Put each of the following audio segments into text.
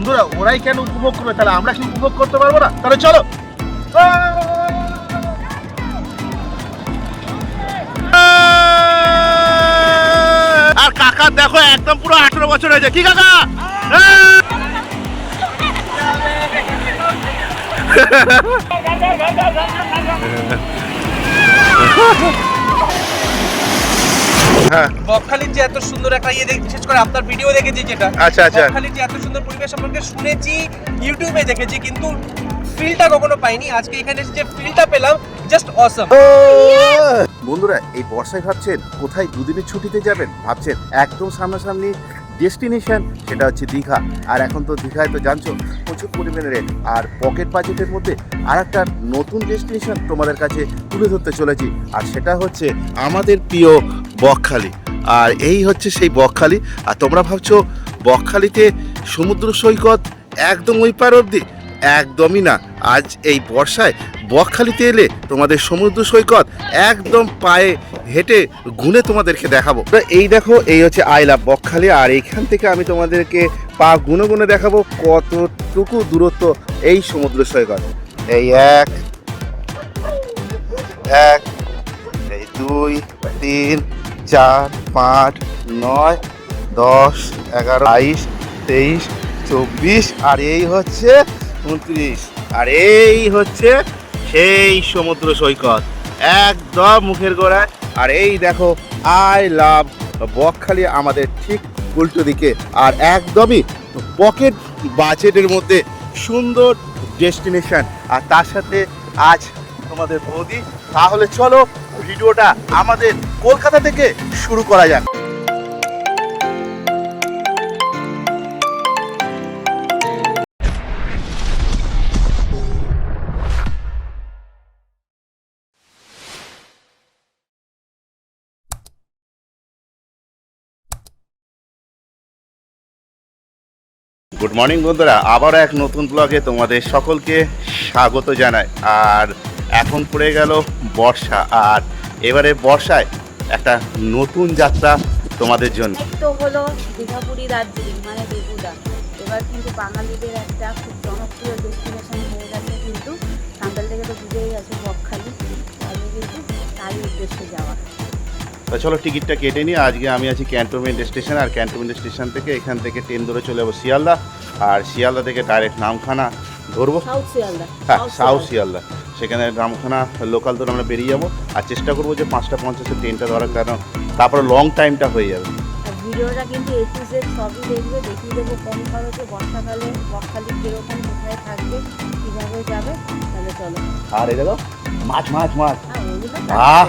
বন্ধুরা, ওরাই কেন উপভোগ করবে? তাহলে আমরা কি উপভোগ করতে পারব না? তাহলে চলো। আর কাকা, দেখো, একদম পুরো আঠারো বছর হয়েছে। কি কাকা? হ্যাঁ। বকখালির যে এত সুন্দর একটা ইয়ে দেখি বিশেষ করে আপনার ভিডিও দেখেছি যেটা আচ্ছা আচ্ছা। বকখালির যে এত সুন্দর পরিবেশ সম্পর্কে শুনেছি ইউটিউবে দেখেছি কিন্তু ফিলটা কখনো পাইনি। আজকে এখানে যে ফিলটা পেলাম জাস্ট অসম বন্ধুরা এই বর্ষায় ভাবছেন কোথায় দুদিনের ছুটিতে যাবেন? ভাবছেন একদম সামনাসামনি ডেস্টিনেশন, সেটা হচ্ছে দীঘা। আর এখন তো দীঘায় তো জানছো, প্রচুর পরিমাণে রেট। আর পকেট বাজেটের মধ্যে আর একটা নতুন ডেস্টিনেশন তোমাদের কাছে তুলে ধরতে চলেছি, আর সেটা হচ্ছে আমাদের প্রিয় বকখালি। আর এই হচ্ছে সেই বকখালি। আর তোমরা ভাবছ, বকখালিতে সমুদ্র সৈকত একদম ওই পার অবধি? একদমই না। আজ এই বর্ষায় বকখালিতে এলে তোমাদের সমুদ্র সৈকত একদম পায়ে হেঁটে গুনে তোমাদেরকে দেখাবো। এই দেখো, এই হচ্ছে আই লাভ বকখালি, আর এইখান থেকে আমি তোমাদেরকে পা গুনে গুনে দেখাবো কতটুকু দূরত্ব এই সমুদ্র সৈকত। এই এক এক, এই দুই, তিন, চার, পাঁচ, নয়, দশ, এগারো, বাইশ, তেইশ, চব্বিশ, আর এই হচ্ছে উনত্রিশ। আর এই হচ্ছে সেই সমুদ্র সৈকত, একদম মুখের গোড়ায়। আর এই দেখো, আই লাভ বকখালি আমাদের ঠিক উল্টো দিকে। আর একদমই পকেট বাজেটের মধ্যে সুন্দর ডেস্টিনেশন। আর তার সাথে আজ তোমাদের বৌদি। তাহলে চলো, ভিডিওটা আমাদের কলকাতা থেকে শুরু করা যাক। গুড মর্নিং বন্ধুরা। আবারও এক নতুন ব্লগে তোমাদের সকলকে স্বাগত জানাই। আর এখন পড়ে গেল বর্ষা। আর এবারে বর্ষায় একটা নতুন যাত্রা তোমাদের জন্য। তো হলো দীঘাপুরি দার্জিলিং মানে বেগুদা এবার কিন্তু বাঙালিদের একটা খুব জনপ্রিয় ডেস্টিনেশন তো চলো টিকিটটা কেটে নিই। আজকে আমি আছি ক্যান্টনমেন্ট স্টেশন আর ক্যান্টনমেন্ট স্টেশন থেকে এখান থেকে ট্রেন ধরে চলে যাব শিয়ালদা। আর শিয়ালদা থেকে ডাইরেক্ট নামখানা ধরবো। হ্যাঁ সাউথ শিয়ালদা সেখানে নামখানা লোকাল ধরে আমরা বেরিয়ে যাব। আর চেষ্টা করব যে পাঁচটা পঞ্চাশের ট্রেনটা ধরার কারণ তারপরে লং টাইমটা হয়ে যাবে। আর ভিডিওটা কিন্তু এ টু জেড সবই দেখবে। দেখিয়ে দেবো কম খরচে বর্ষাকালে বকখালি কীরকম কোথায় থাকবে কীভাবে যাবে। তাহলে চলো। আর এই দেখো মাছ মাছ মাছ। হ্যাঁ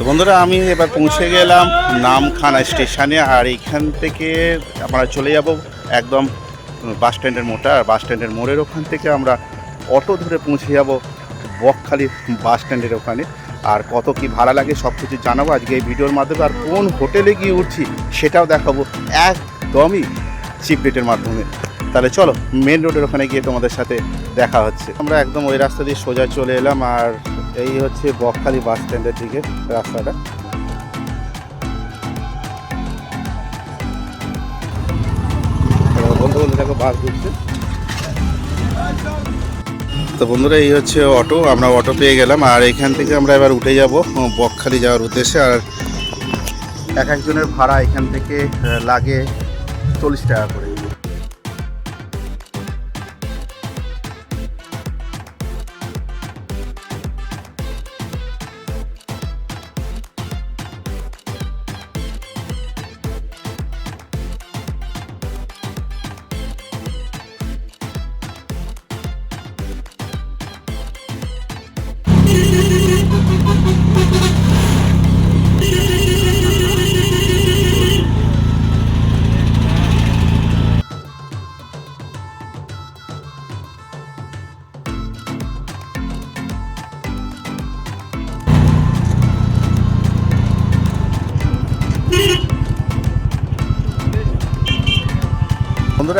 তো বন্ধুরা, আমি এবার পৌঁছে গেলাম নামখানা স্টেশনে, আর এইখান থেকে আমরা চলে যাব একদম বাস স্ট্যান্ডের মোড়টা, আর বাস স্ট্যান্ডের মোড়ের ওখান থেকে আমরা অটো ধরে পৌঁছে যাব বকখালি বাস স্ট্যান্ডের ওখানে। আর কত কি ভাড়া লাগে সব কিছু জানাব আজকে এই ভিডিওর মাধ্যমে, আর কোন হোটেলে গিয়ে উঠছি সেটাও দেখাবো একদমই চিপ রেটের মাধ্যমে। তাহলে চলো, মেন রোডের ওখানে গিয়ে তোমাদের সাথে দেখা হচ্ছে। আমরা একদম ওই রাস্তা দিয়ে সোজা চলে এলাম, আর এই হচ্ছে বকখালি বাস স্ট্যান্ডের দিকে রাস্তাটা। বাস তো বন্ধুরা, এই হচ্ছে অটো, আমরা অটো পেয়ে গেলাম। আর এখান থেকে আমরা এবার উঠে যাব বকখালি যাওয়ার উদ্দেশ্যে। আর এক একজনের ভাড়া এখান থেকে লাগে চল্লিশ টাকা করে।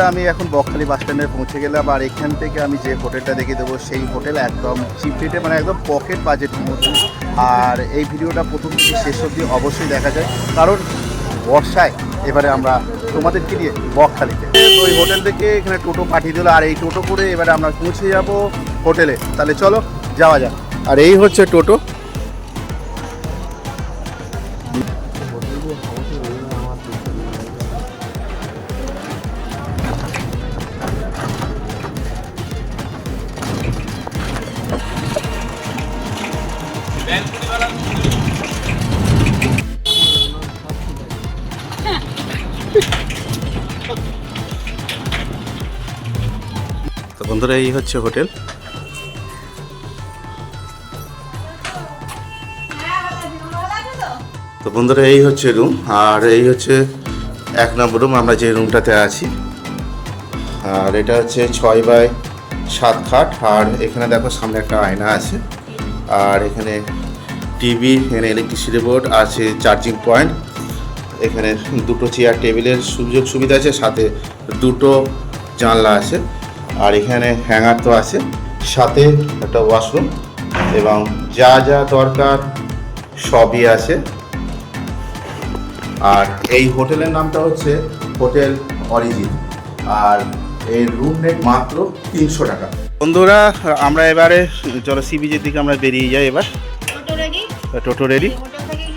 বন্ধুরা, আমি এখন বকখালি বাস স্ট্যান্ডে পৌঁছে গেলাম আর এখান থেকে আমি যে হোটেলটা দেখে দেবো, সেই হোটেল একদম চিপ রেটে মানে একদম পকেট বাজেটের মধ্যে আর এই ভিডিওটা প্রথম থেকে শেষ অবধি অবশ্যই দেখা যায়। কারণ বর্ষায় এবারে আমরা তোমাদেরকে নিয়ে বকখালিতে। ওই হোটেল থেকে এখানে টোটো পাঠিয়ে দিল আর এই টোটো করে এবারে আমরা পৌঁছে যাব হোটেলে। তাহলে চলো, যাওয়া যাক। আর এই হচ্ছে টোটো। এই হচ্ছে হোটেল। তো বন্ধুরা, এই হচ্ছে রুম আর এই হচ্ছে এক নম্বর রুম আমরা যে রুমটাতে আছি। আর এটা হচ্ছে ছয় বাই সাত খাট, আর এখানে দেখো সামনে একটা আয়না আছে। আর এখানে টিভি, এখানে ইলেকট্রিসিটি বোর্ড আছে চার্জিং পয়েন্ট এখানে দুটো চেয়ার টেবিলের সুযোগ সুবিধা আছে, সাথে দুটো জানলা আছে। আর এখানে হ্যাঙ্গার তো আছে। সাথে একটা ওয়াশরুম এবং যা যা দরকার সবই আছে। আর এই হোটেলের নামটা হচ্ছে হোটেল অরিজিন। আর এর রুম রেট মাত্র তিনশো টাকা। বন্ধুরা আমরা এবারে চলো সি বিচের দিকে আমরা বেরিয়ে যাই এবার। টোটো রেডি? এই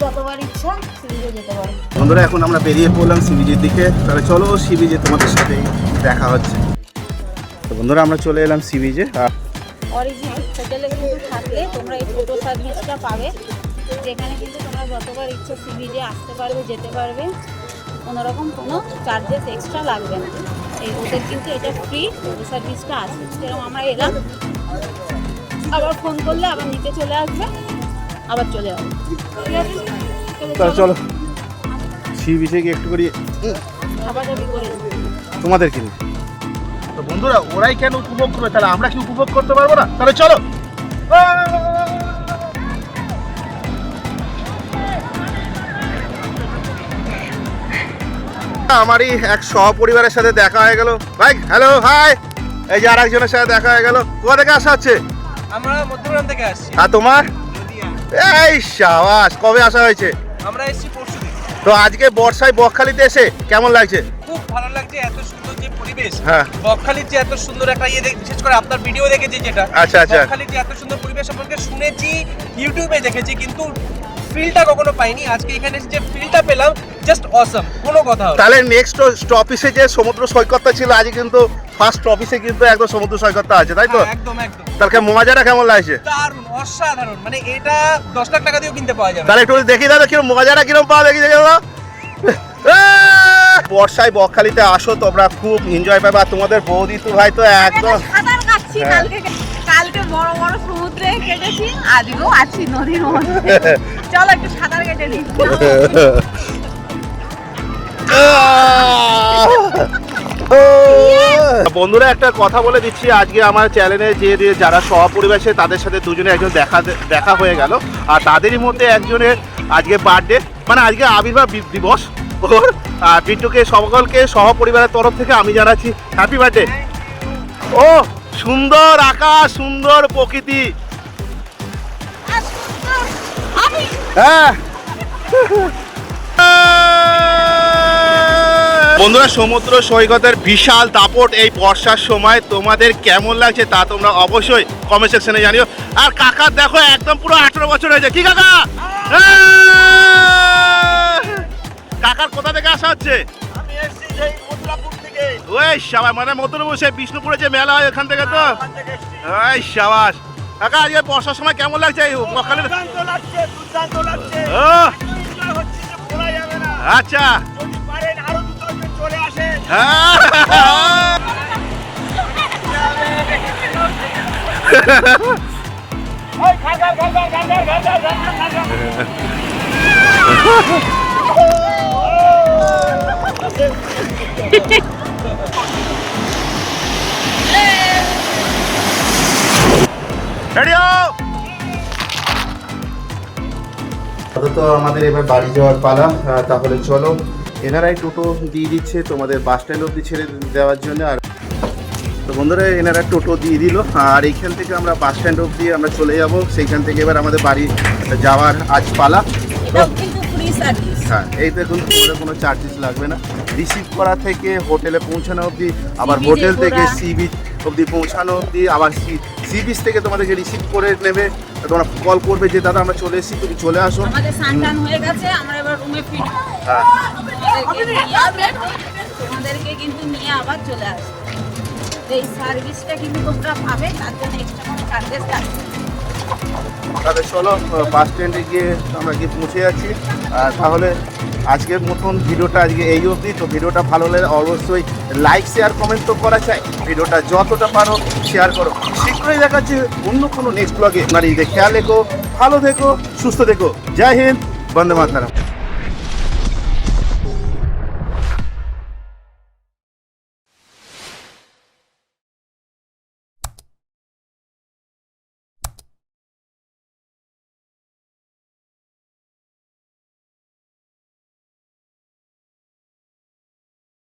যতবার ইচ্ছা যেতে পারে। বন্ধুরা এখন আমরা বেরিয়ে পড়লাম সিবিজির দিকে। তাহলে চলো সিবিজে তোমাদের সাথে দেখা হচ্ছে। তো বন্ধুরা আমরা চলে এলাম সিবিজে আর অরিজিন হোটেলে কিন্তু থাকলে তোমরা এই টোটো সার্ভিসটা পাবে যেখানে কিন্তু তোমরা যতবার ইচ্ছে সি বিচে আসতে পারবে যেতে পারবে। কোনোরকম কোনো চার্জেস এক্সট্রা লাগবে না। এই ওদের কিন্তু এটা ফ্রি টোটো সার্ভিসটা আছে। যেরকম আমরা এলাম। আবার ফোন করলে আবার নিতে চলে আসবে আবার চলে যাবে। ঠিক আছে? চলো, চলো সি বিচে একটু করি। তোমাদের কিনে তো বন্ধুরা ওরাই কেন উপভোগ করবে? তাহলে আমরা কি উপভোগ করতে পারব না? তাহলে চলো। আমারই এক সহপরিবারের সাথে দেখা হয়ে গেল। ভাই হ্যালো হাই এই যে আর একজনের সাথে দেখা হয়ে গেল। কোথা থেকে আসা হচ্ছে? আমরা মধ্যগ্রাম থেকে আসছি। আর তোমার? এই সাবাস কবে আসা হয়েছে? আমরা এসেছি পরশু তো আজকে বর্ষায় বকখালিতে এসে কেমন লাগছে খুব ভালো লাগছে এত সুন্দর যে পরিবেশ হ্যাঁ। বকখালির যে এত সুন্দর একটা ইয়ে দেখ- বিশেষ করে আপনার ভিডিও দেখেছি যেটা আচ্ছা, আচ্ছা। বকখালির যে এত সুন্দর পরিবেশ সম্পর্কে শুনেছি ইউটিউবে দেখেছি কিন্তু ফিলটা কখনো পাইনি আজকে এখানে যে ফিলটা পেলাম জাস্ট অসম কোনো কথা তাহলে নেক্সট স্টপিসে যে সমুদ্র সৈকতটা ছিল আজকে কিন্তু ফার্স্ট স্টপিসে কিন্তু একদম সমুদ্র সৈকতটা আছে তাই তো? হ্যাঁ, একদম একদম। তাহলে মজাটা কেমন লাগছে? দারুণ অসাধারণ। মানে এটা দশ লাখ টাকা দিয়েও কিনতে পাওয়া যাবে। তাহলে একটু দেখি দাদা কিরম মজাটা কিরম পাওয়া দেখি দেখি দাদা? বর্ষায় বকখালিতে আসো তোমরা খুব এনজয় পাবে। আর তোমাদের বৌদি তো ভাই তো একদম হ্যাঁ। কালকে কালকে বড় বড় সমুদ্রে কেটেছি আজকেও আছি নদীর মধ্যে। চলো একটু সাঁতার কেটে নিই। বন্ধুরা একটা কথা বলে দিচ্ছি। আজকে আমার চ্যানেলে যে যারা সহপরিবেশে তাদের সাথে দুজনে একজন দেখা দেখা হয়ে গেল। আর তাদেরই মধ্যে একজনের আজকে বার্থডে মানে আজকে আবির্ভাব দিবস। ওর আর বিট্টুকে সকলকে সহপরিবারের তরফ থেকে আমি জানাচ্ছি। হ্যাপি বার্থডে ও সুন্দর আকাশ সুন্দর প্রকৃতি। হ্যাঁ। বন্ধুরা সমুদ্র সৈকতের বিশাল দাপট এই বর্ষার সময় তোমাদের কেমন লাগছে তা তোমরা অবশ্যই কমেন্ট সেকশনে জানিও। আর কাকার দেখো একদম পুরো আঠেরো বছর হয়েছে। কি কাকা? হ্যাঁ! কাকার কোথা থেকে আসা হচ্ছে? ওই সাবাস মানে মতুরপুর সেই বিষ্ণুপুরে যে মেলা হয় ওখান থেকে তো? ওই সাবাস। কাকা আজকে বর্ষার সময় কেমন লাগছে? আচ্ছা। তো আমাদের এবার বাড়ি যাওয়ার পালা তাহলে চলো। এনারাই টোটো দিয়ে দিচ্ছে তোমাদের বাস স্ট্যান্ড অব্দি ছেড়ে দেওয়ার জন্য আর তো বন্ধুরা এনারা টোটো দিয়ে দিল। আর এইখান থেকে আমরা বাস স্ট্যান্ড অব্দি আমরা চলে যাব। সেইখান থেকে এবার আমাদের বাড়ি যাওয়ার আজ পালা হ্যাঁ এই দেখুন কোনো কোনো চার্জেস লাগবে না। রিসিভ করা থেকে হোটেলে পৌঁছানো অবধি আবার হোটেল থেকে সি বিচ অবধি পৌঁছানো অবধি। আবার সি সি বিচ থেকে তোমাদেরকে রিসিভ করে নেবে তোমরা কল করবে যে দাদা আমরা চলে এসেছি তুমি চলে আসো। আমাদের সানটান হয়ে গেছে আমরা এবার রুমে ফিরবো। হ্যাঁ। তোমাদেরকে নিয়ে আসবে তোমাদেরকে কিন্তু নিয়ে আবার চলে আসবে। এই সার্ভিসটা কিন্তু তোমরা পাবে তার জন্য এক্সট্রা চার্জেস লাগবে তাহলে চলো বাস স্ট্যান্ডে গিয়ে আমরা গিয়ে পৌঁছে যাচ্ছি। আর তাহলে আজকের মতন ভিডিওটা আজকে এই অবধি। তো ভিডিওটা ভালো লাগলে অবশ্যই লাইক শেয়ার কমেন্ট তো করা চাই ভিডিওটা যতটা পারো শেয়ার করো। শীঘ্রই দেখাচ্ছে অন্য কোনো নেক্সট ব্লগে নারীদের খেয়াল রেখো, ভালো দেখো সুস্থ দেখো জয় হিন্দ, বন্দে মাতারাম।